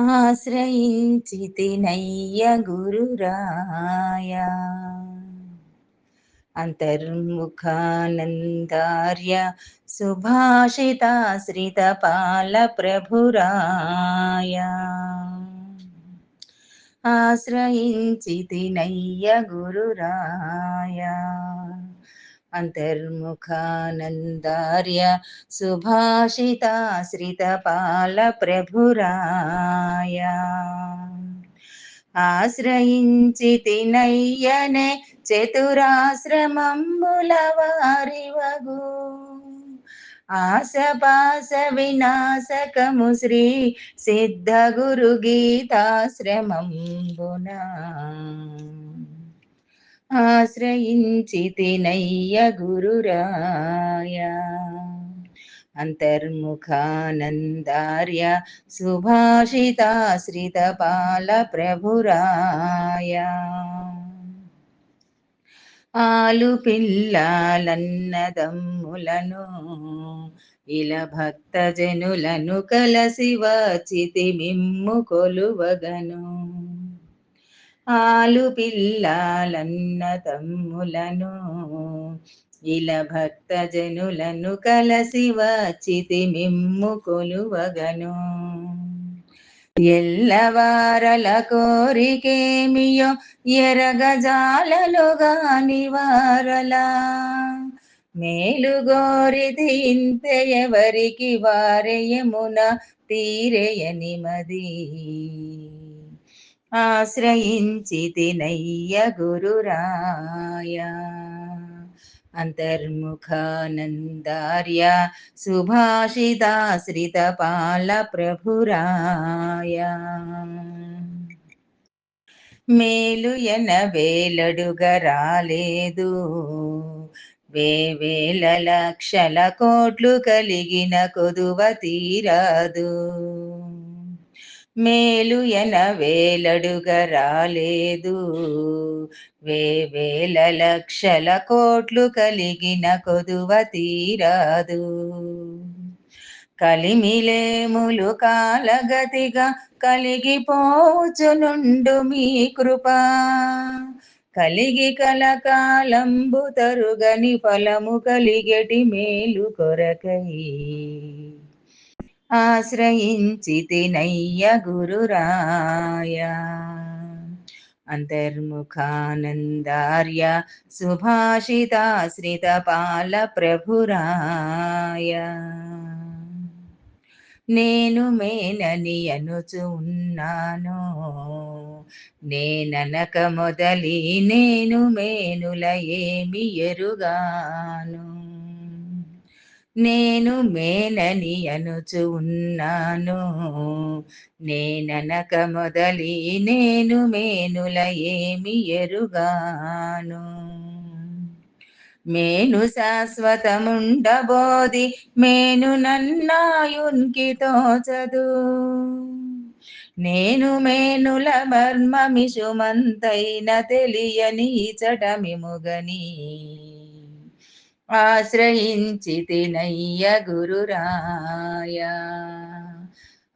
ఆశ్రయించితినయ్య గురురాయ. అంతర్ముఖానందార్య సుభాషితాశ్రితపాల ప్రభురాయ ఆశ్రయించితినయ్య గురురాయ. అంతర్ముఖానందార్య సుభాషితాశ్రితపాల ప్రభురాయ ఆశ్రయించి తినయ్యనే చతురాశ్రమంబుల వారివగు ఆశపాస వినాశకము శ్రీ సిద్ధ గురు గీతాశ్రమంబునా. ఆశ్రయించి తినయ్య గురురాయ. అంతర్ముఖానందార్య సుభాషితాశ్రితపాల ప్రభురాయ. ఆలు పిల్లలన్నదమ్ములను ఇల భక్తజనులను కలసి వచ్చితి మిమ్ము కొలువగను. ఆలు పిల్లలన్న తమ్ములను ఇలా భక్త జనులను కలసి వచ్చితి మిమ్ము కొలువగను. ఎల్లవారల కోరికేమియో ఎరగజాలలో గాని వారలా మేలు గోరిది ఇంతే ఎవరికి వారయమున తీరేయని ఆశ్రయించి తినయ్య గురురాయ. అంతర్ముఖానందార్య సుభాషితాశ్రితపాల ప్రభురాయ. మేలు ఎన వేలడుగరాలేదు. వేవేల లక్షల కోట్లు కలిగిన కొదువ తీరాదు. మేలు ఎన వేలడుగా రాలేదు వేవేల లక్షల కోట్లు కలిగిన కొదువ తీరాదు. కలిమిలేములు కాలగతిగా కలిగిపోచునుండు మీ కృప. కలిగి కలకాలంబు తరుగని ఫలము కలిగటి మేలు కొరకై. ఆశ్రయించి తినయ్య గురురాయ. అంతర్ముఖానందార్య సుభాషితాశ్రితపాల ప్రభురాయ. నేను మేనని అనుచు ఉన్నాను నేననక మొదలి నేను మేనుల ఏమి ఎరుగాను. నేను మేలని అనుచు ఉన్నాను. నేననక మొదలి నేను మేనుల ఏమి ఎరుగాను. మేను శాశ్వతముండబోది మేను నన్నాయున్కి తోచదు నేను మేనుల మర్మమిషుమంతైన తెలియని చటమిముగని ఆశ్రయించి తినయ్య గురురాయ.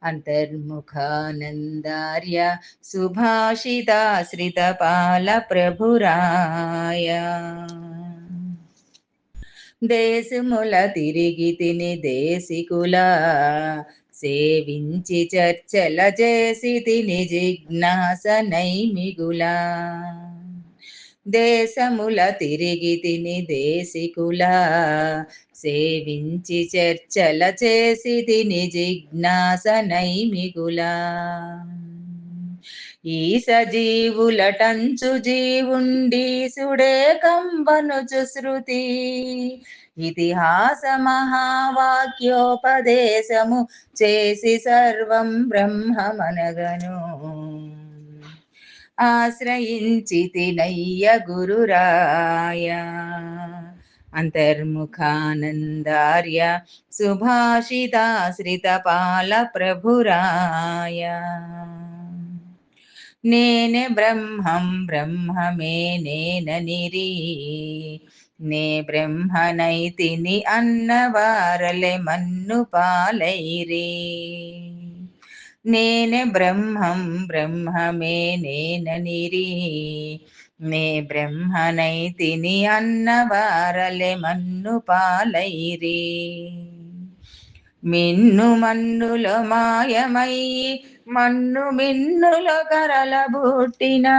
అంతర్ముఖానందార్య సుభాషితాశ్రితపాల ప్రభురాయ. దేశముల తిరిగి తిని దేశికుల సేవించి చర్చల చేసి తిని జిజ్ఞాస నైమిగులా. దేశముల తిరిగి తిని దేశికుల సేవించి చర్చల చేసి తిని జిజ్ఞాస నైమిగులా ఈ సజీవులటంచు జీవుండి సుడే కంబనుచు శృతి. ఇతిహాస మహావాక్యోపదేశము చేసి సర్వం బ్రహ్మమనగను. ఆశ్రయించి తినయ్య గురురాయ. అంతర్ముఖానందార్య సుభాషితాశ్రితపాల ప్రభురాయ. నేనే బ్రహ్మం బ్రహ్మమే నేన నిరీ. నే బ్రహ్మనైతిని అన్నవారలే మన్ను పాలైరి. నేను బ్రహ్మం బ్రహ్మమే నేననిరి నే బ్రహ్మనైతిని అన్నవారలే మన్ను పాలైరి. మిన్ను మన్నులో మాయమై మన్ను మిన్నులో కరలబుట్టినా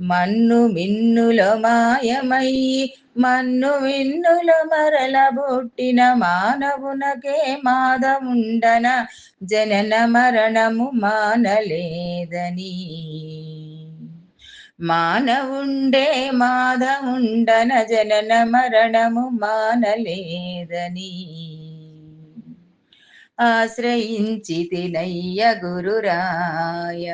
మన్ను మిన్నుల మాయమయ్యి మన్ను మిన్నుల మరల బొట్టిన మానవునకే మాదముండన జనన మరణము మానలేదని. మానవుండే మాదముండన జనన మరణము మానలేదని. ఆశ్రయించి తినయ్య గురురాయ.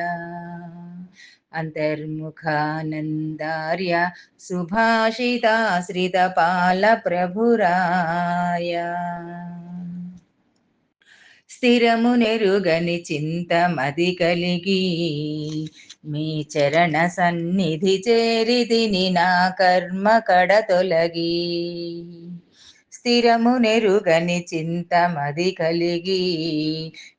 అంతర్ముఖానందార్య సుభాషితాశ్రిత పాల ప్రభురాయ స్థిరము నెరుగని చింత మది కలిగి మీ చరణ సన్నిధి చేరిదిని నా కర్మ కడ తొలగి. స్థిరము నెరుగని చింతమది కలిగి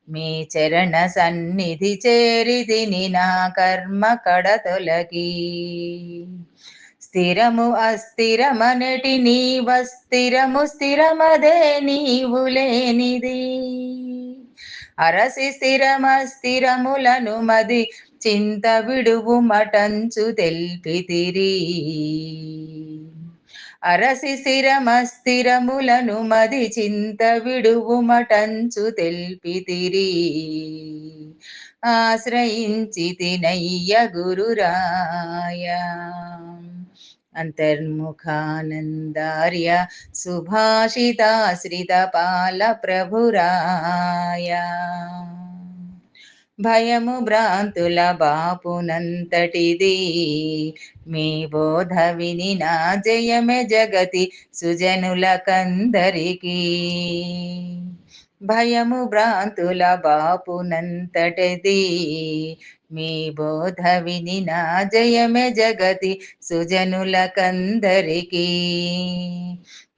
మీ చరణ సన్నిధి చేరిదిని నా కర్మ కడ తొలగి. స్థిరము అస్థిరమనటి నీవస్థిరము స్థిరమదే నీవు లేనిది. అరసి స్థిరమస్థిరములను మది చింత విడువు మటంచు తెల్పితిరి అరసి స్థిరమస్థిరములను మది చింత విడువు మటంచు తెల్పితిరి ఆశ్రయించి తినయ్య గురురాయ. అంతర్ముఖానందార్య సుభాషితాశ్రిత పాల ప్రభురాయ భయము భ్రాంతుల బాపునంతటిది మీ బోధ విని నా జయమే జగతి సుజనుల కందరికి భయము భ్రాంతుల బాపునంతటది. మీ బోధ విని నా జయమే జగతి సుజనులకందరికీ.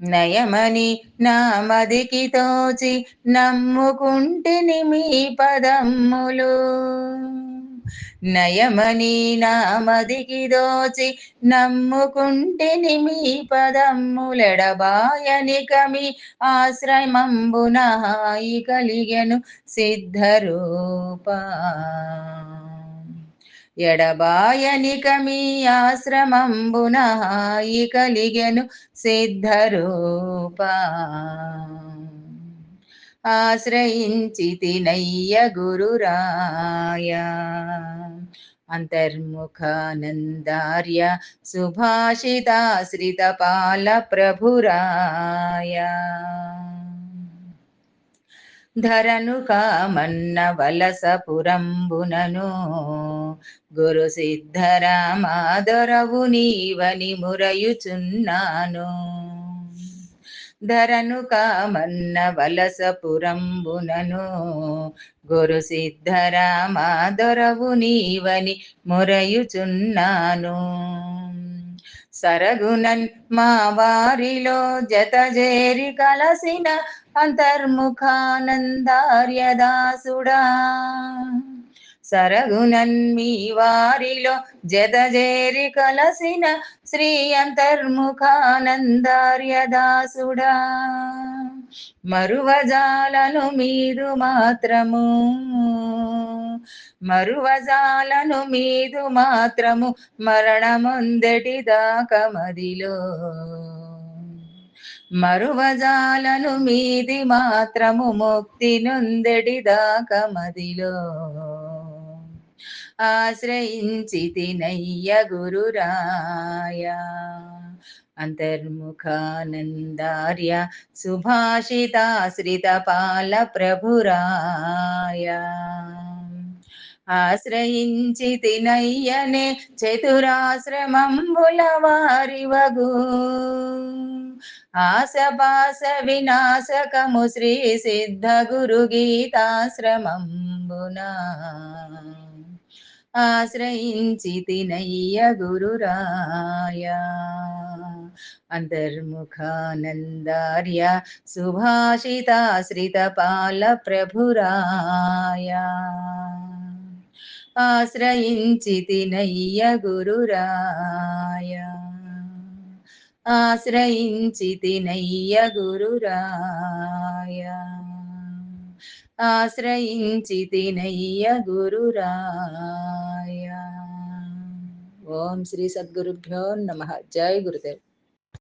నయమని నా మదికి తోచి నమ్ముకుంటిని మీ పదమ్ములు. నయమని నా మదికి దోచి నమ్ముకుంటిని మీ పదమ్ములెడబాయని కమి ఆశ్రమంబున కలిగెను సిద్ధరూపా. ఎడబాయనిక మీ ఆశ్రమంబున హాయి కలిగెను సిద్ధరూపా. ఆశ్రయించి తినయ్య గురురాయ. అంతర్ముఖానందార్య సుభాషితాశ్రిత పాల ప్రభురాయ. ధరను కామన్న వలసపురంబునను గురు సిద్ధరామాదరవు నీవని మురయుచున్నాను. ధరను కామన్న వలసపురంబునను. గురు సిద్ధరామాదొరవు నీవని మురయుచున్నాను. సరగునన్ మా వారిలో జతజేరి కలసిన అంతర్ముఖానందార్యదాసుడా. సరగునన్మీ వారిలో జతజేరి కలసిన శ్రీ అంతర్ముఖానందార్యదాసుడా. మరువజాలను మీదు మాత్రము మరువజాలను మీదు మాత్రము మరణముందటి దాకా మదిలో. మరువజాలను మీది మాత్రము ముక్తి నొందెడి దాకా మదిలో. ఆశ్రయించి తినయ్య గురురాయ అంతర్ముఖానందార్య సుభాషితాశ్రిత పాల ప్రభురాయ ఆశ్రయించి తినయ్యనే చతురాశ్రమంబుల వారివగు ఆసపాస వినాశకము శ్రీ సిద్ధ గురు గీతాశ్రమంబున ఆశ్రయించి తినయ్య గురురాయ అంతర్ముఖానందార్య సుభాషితాశ్రిత పాల ప్రభురాయ ఆశ్రయించి తినయ్య గురురాయ ఆశ్రయించి తినయ్య గురురాయ ఆశ్రయించి తినయ్య గురురాయ ఓం శ్రీ సద్గురుభ్యో నమ జై గురుదేవ్